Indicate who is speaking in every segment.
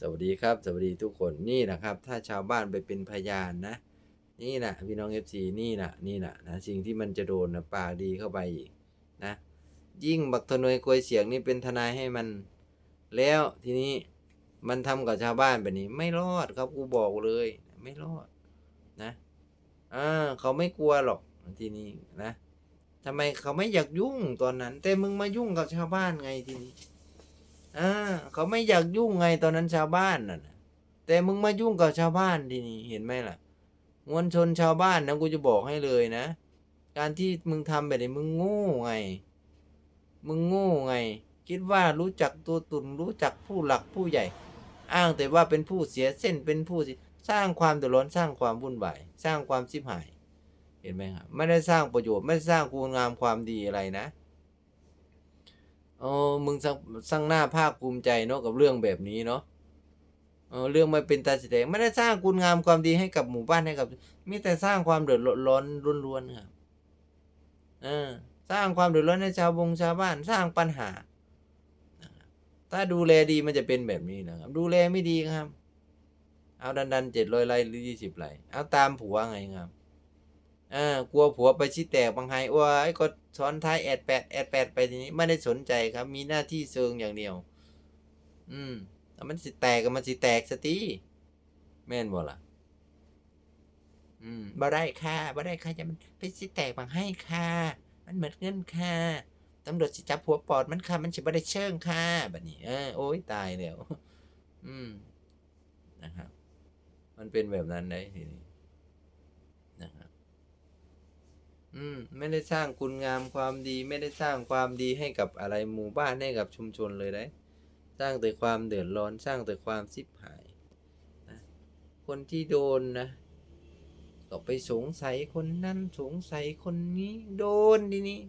Speaker 1: สวัสดีครับ สวัสดีทุกคนนี่นะครับ ถ้าชาวบ้านไปเป็นพยานนะ นี่นะพี่น้องเอฟซีนี่นะนี่นะนะสิ่งที่มันจะโดนนะปากดีเข้าไปอีกนะ ยิ่งบักทนวยกวยเสียงนี่เป็นทนายให้มัน แล้วทีนี้มันทำกับชาวบ้านแบบนี้ ไม่รอดครับกูบอกเลย ไม่รอดนะอ่าเขาไม่กลัวหรอกทีนี้นะทำไมเขาไม่อยากยุ่งตอนนั้น แต่มึงมายุ่งกับชาวบ้านไงทีนี้ อ่าเขาไม่อยากยุ่งไงตอนนั้นชาวบ้านน่ะแต่มึงมายุ่งกับชาวบ้านทีนี้เห็นไหมล่ะมวลชนชาวบ้านนะกูจะบอกให้เลยนะ การที่มึงทำแบบนี้มึงโง่ไง มึงโง่ไง คิดว่ารู้จักตัวตุนรู้จักผู้หลักผู้ใหญ่ อ้างแต่ว่าเป็นผู้เสียเส้นเป็นผู้สร้างความเดือดร้อนสร้างความวุ่นวายสร้างความชิบหาย เห็นไหมครับไม่ได้สร้างประโยชน์ไม่ได้สร้างคุณงามความดีอะไรนะ เออมึงสร้างสร้างหน้าภาคภูมิใจเนาะกับเรื่องแบบนี้เนาะเออเรื่องไม่เป็นตาสีแดงไม่ได้สร้างคุณงามความดีให้กับหมู่บ้านให้กับมีแต่สร้างความเดือดร้อนล้วนๆครับเออสร้างความเดือดร้อนให้ชาวบงชาวบ้านสร้างปัญหา ถ้าดูแลดีมันจะเป็นแบบนี้นะครับ ดูแลไม่ดีครับ เอาดันดันเจ็ดร้อยไร่หรือยี่สิบไร่เอาตามผัวไงครับ อ่ากลัวผัวไปชี้แตกบางไฮว่าไอ้ก็ซ้อนท้ายแอดแปดแอดแปดไปทีนี้ไม่ได้สนใจครับ มีหน้าที่เซิงอย่างเดียว อืมแต่มันสิแตกก็มันสิแตกสติแม่นบ่ล่ะ อืมบ่ได้ค่ะบ่ได้ค่ะจะมันไปสิแตกบางให้ค่ะ มันเหมือนเงินค่ะตำรวจสิจับหัวปอดมันค่ะมันสิบ่ได้เชิงค่ะแบบนี้ เออโอ้ยตายแล้ว อืมนะครับมันเป็นแบบนั้นได้ทีนี้นะครับ อืมไม่ได้สร้างคุณงามความดี ไม่ได้สร้างความดีให้กับอะไรหมู่บ้านให้กับชุมชนเลยได้สร้างแต่ความเดือดร้อนสร้างแต่ความซิบหายนะคนที่โดนนะก็ไปสงสัยคนนั้นสงสัยคนนี้ โดนทีนี้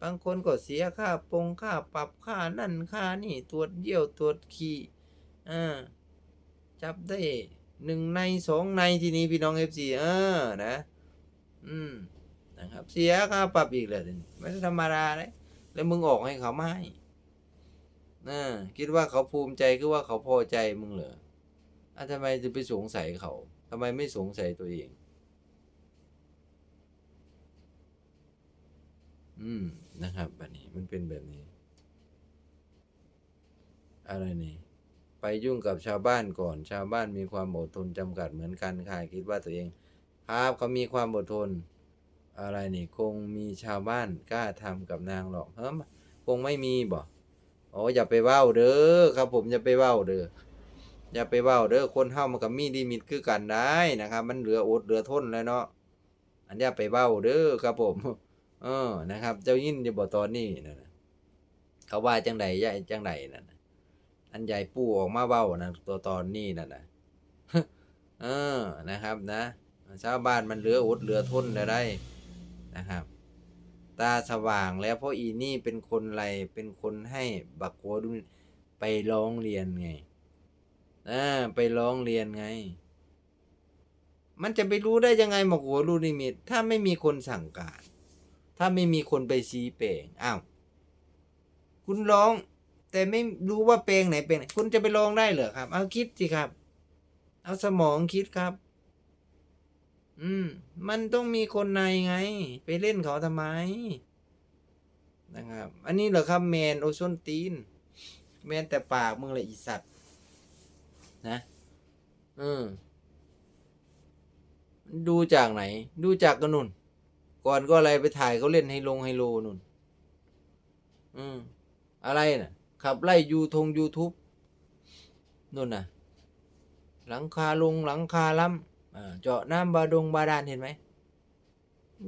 Speaker 1: บางคนก็เสียค่าปรงค่าปรับค่านั่นค่านี่ตรวจเยี่ยวตรวจขี้อ่าจับได้หนึ่งในสองในทีนี้พี่น้องเอฟซีเออนะ อืม นะครับ เสียค่าปรับอีกเลยไม่ใช่ธรรมดาเลยแล้วมึงออกให้เขาไม่นะคิดว่าเขาภูมิใจคือว่าเขาพอใจมึงเหรออะทำไมจะไปสงสัยเขาทำไมไม่สงสัยตัวเอง อืมนะครับแบบนี้มันเป็นแบบนี้ อะไรนี่ไปยุ่งกับชาวบ้านก่อน ชาวบ้านมีความอดทนจำกัดเหมือนกันค่ะคิดว่าตัวเอง ครับเขามีความอดทน อะไรนี่คงมีชาวบ้านกล้าทำกับนางหรอกเฮ้มคงไม่มีบ่อ๋ออย่าไปเว้าเด้อครับ ผมอย่าไปเว้าเด้ออย่าไปเว้าเด้อคนเฮามันก็มีลิมิตคือกันได้นะครับ มันเหลืออดเหลือทนแล้วเนาะอันอย่าไปเว้าเด้อครับผม เออนะครับ เจ้ายินจะบอกตอนนี้นะเขาว่าจังใดยายจังใดนั่นอันใหญ่ปู่ออกมาเว้านะตัวตอนนี้นั่นนะเออนะครับนะชาวบ้านมันเหลืออดเหลือทนได้ นะครับ ตาสว่างแล้วเพราะอีนี่เป็นคนไรเป็นคนให้บักหัวดุนไปร้องเรียนไงอ่าไปร้องเรียนไง มันจะไปรู้ได้ยังไงบักหัวรูนิมิต ถ้าไม่มีคนสั่งการ ถ้าไม่มีคนไปชี้เปลงอ้าวคุณร้อง แต่ไม่รู้ว่าเปลงไหนเปลงไหนคุณจะไปร้องได้เหรอครับ เอาคิดสิครับ เอาสมองคิดครับ อืม มันต้องมีคนในไง ไปเล่นเขาทำไม นะครับ อันนี้เหรอครับแมนโอชนตีน แมนแต่ปากมึงเลยอีสัตว์ นะอืมดูจากไหน ดูจากกระนุน ก่อนก็อะไรไปถ่ายเขาเล่นไฮลงไฮโลนุ่นอืม อะไรน่ะ ขับไล่ยูทงยูทูบนู่นน่ะ หลังคาลงหลังคาล้ำ เจาะน้ำบาดงบาดาลเห็นไหม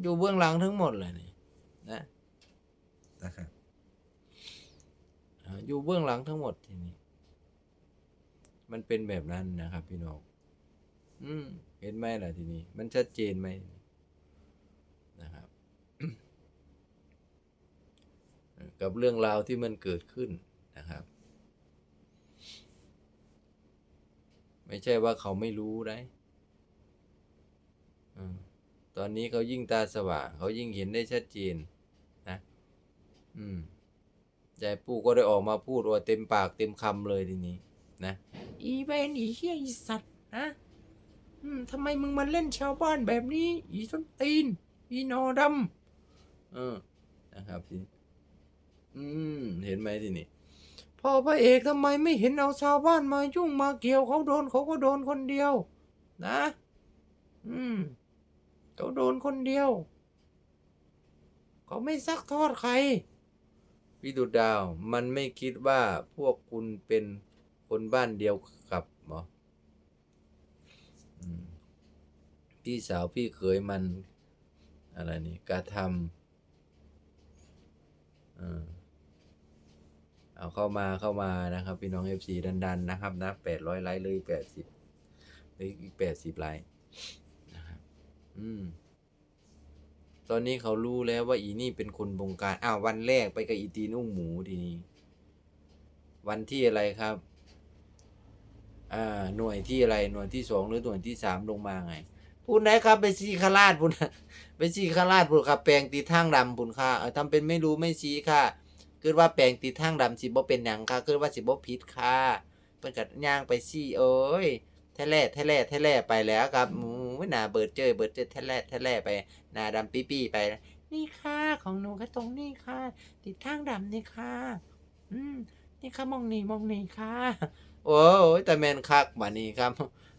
Speaker 1: อยู่เบื้องหลังทั้งหมดเลยนี่นะนะครับอ่าอยู่เบื้องหลังทั้งหมดทีนี้ มันเป็นแบบนั้นนะครับพี่น้องอืมเห็นไหมล่ะทีนี้ มันชัดเจนไหมนะครับ กับเรื่องราวที่มันเกิดขึ้นนะครับ ไม่ใช่ว่าเขาไม่รู้ได้อืมต อนนี้เขายิ่งตาสว่างเขายิ่งเห็นได้ชัดเจนนะ อืมยายปู่ก็ได้ออกมาพูดว่าเต็มปากเต็มคำเลยทีนี้ นะอีเวนอีเฮียอีสัตว์นะอืมทำไมมึงมาเล่นชาวบ้านแบบนี้ อีส้นตีน อีนอดำเออนะครับทีอืม เห็นไหมทีนี้พ่อพระเอกทำไมไม่เห็นเอาชาวบ้านมายุ่งมาเกี่ยวเขาโดนเขาก็โดนคนเดียว นะ อืม เขาโดนคนเดียว เขาไม่ซักทอดใครพี่ดุดาว มันไม่คิดว่าพวกคุณเป็นคนบ้านเดียวกับหมอพี่สาวพี่เขยมัน อะไรนี่กระทำเอาเข้ามาเข้ามานะครับ พี่น้องเอฟซีดัน ๆ นะครับ นะแปดร้อยไลค์เลยแปดสิบเลยอีกแปดสิบไลค์ อืม ตอนนี้เขารู้แล้วว่าอีนี่เป็นคนบงการอ้าววันแรกไปกับอีตีนุ่งหมูทีนี้ วันที่อะไรครับ อ่า หน่วยที่อะไร หน่วยที่สองหรือหน่วยที่สามลงมาไงพูดไหนครับไปซีคาราดพูดนไปซีคาราดพูดครับแปลงตีทางดำพูดค่ะเออทำเป็นไม่รู้ไม่ชี้ค่ะคิดว่าแปลงตีทางดำสิบ่เป็นหยังค่ะคิดว่าสิบ่ผิดค่ะเพิ่นกัดย่างไปซี่เอ้ยแท้แล่แท้แล่แท้แล่ไปแล้วครับหมู หนาเบิร์ดเจยเบิร์ดเจยแท้แล่แท้แล่ไปหนาดำปี้ปี้ไป นี่ค่ะของหนูก็ตรงนี่ค่ะ ติดทางดำนี่ค่ะ อืมนี่ค่ะมองนี่มองนี่ค่ะ โอ้ยแต่แมนคักบัดนี้ครับ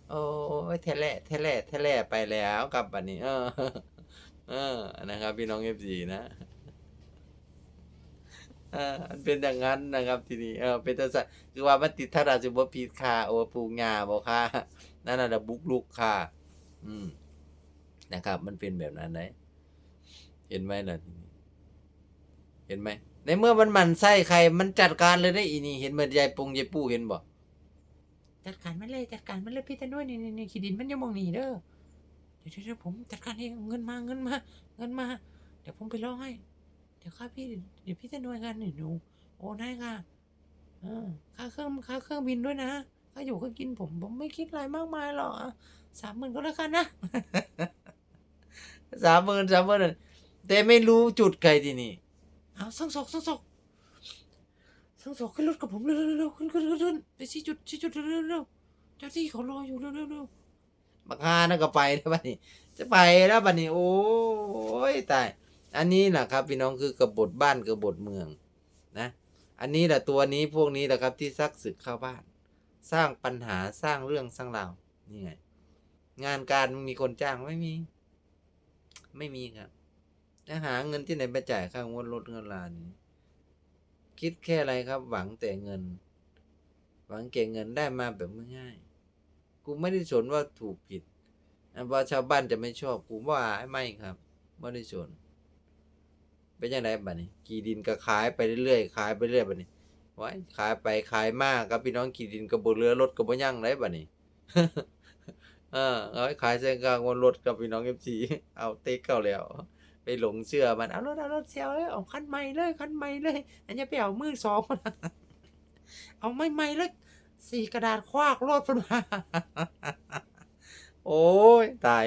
Speaker 1: โอ้ยเทเล่เทเล่เทเล่ไปแล้วครับบัดนี้ เออ เออนะครับ พี่น้องเอฟซีนะเออมันเป็นอย่างนั้นนะครับทีนี้เออเป็นตัวสัตว์คือว่ามันติดถ้าราจะบ่ผิดค่ะ โอ้ปลูกหญ้าบ่ค่ะ นั่นน่ะบุกลุกค่ะ อืมนะครับ มันเป็นแบบนั้นเลยเห็นไหมล่ะเห็นไหมในเมื่อมันมันไส้ใคร มันจัดการเลยได้อีนี่ เห็นเหมือนยายปงยายปู่เห็นบ่จัดการมันเลยจัดการมันเลยพี่ตาด้วยนี่นี่นี่ขีดินมันยังมองหนีเด้อเดี๋ยวเดี๋ยวผมจัดการเองเงินมาเงินมาเงินมา เดี๋ยวผมไปร้องให้เดี๋ยวค่าพี่เดี๋ยวพี่จะหน่วยงานหนูโอนให้ค่ะค่าเครื่องค่าเครื่องบินด้วยนะ ค่าอยู่ก็กินผมผมไม่คิดอะไรมากมายหรอกสามหมื่นก็แล้วกันนะสามหมื่นสามหมื่นแต่ไม่รู้จุดใครที่นี่เอาส่งศกส่งศกส่งศกขึ้นรถกับผมเร็วเร็วเร็วขึ้นขึ้นขึ้นไปชี้จุดชี้จุดเร็วเร็วเร็วเจ้าที่เขารออยู่เร็วเร็วเร็วบักฮานะก็ไปแล้วบัดนี้ จะไปแล้วบัดนี้ โอ้ยตายอันนี้แหละครับพี่น้องคือกบฏบ้านกบฏเมือง นะ อันนี้แหละตัวนี้พวกนี้แหละครับที่ซักศึกเข้าบ้าน สร้างปัญหาสร้างเรื่องสร้างราวนี่ไงงานการมีคนจ้างไม่มี ไม่มีครับจะหาเงินที่ไหนไปจ่ายค่างวดรถเงินลานี้ คิดแค่อะไรครับ หวังแต่เงิน หวังเก็บเงินได้มาแบบง่ายๆกูไม่ได้สนว่าถูกผิดอันว่าชาวบ้านจะไม่ชอบกูว่าไม่ครับไม่ได้สนเป็นยังไงบัดนี้ กี่ดินก็ขายไปเรื่อยๆขายไปเรื่อยบัดนี้ ไว้ขายไปขายมากครับพี่น้องกี่ดินกับบเรือรถกับบ่ยั่งไรบัดนี้เออเอาไว้ขายเส้นกลางวนรถกับพี่น้องเอฟซีเอาเต็กเข้าแล้ว ไปหลงเชื่อมันเอารถเอารถเสียวเลยเอาคันใหม่เลยคันใหม่เลยอันนี้ไปเอามือสองเอาไม่ใหม่เลยสี่กระดาษคว้ากรถมันมาโอ้ยตาย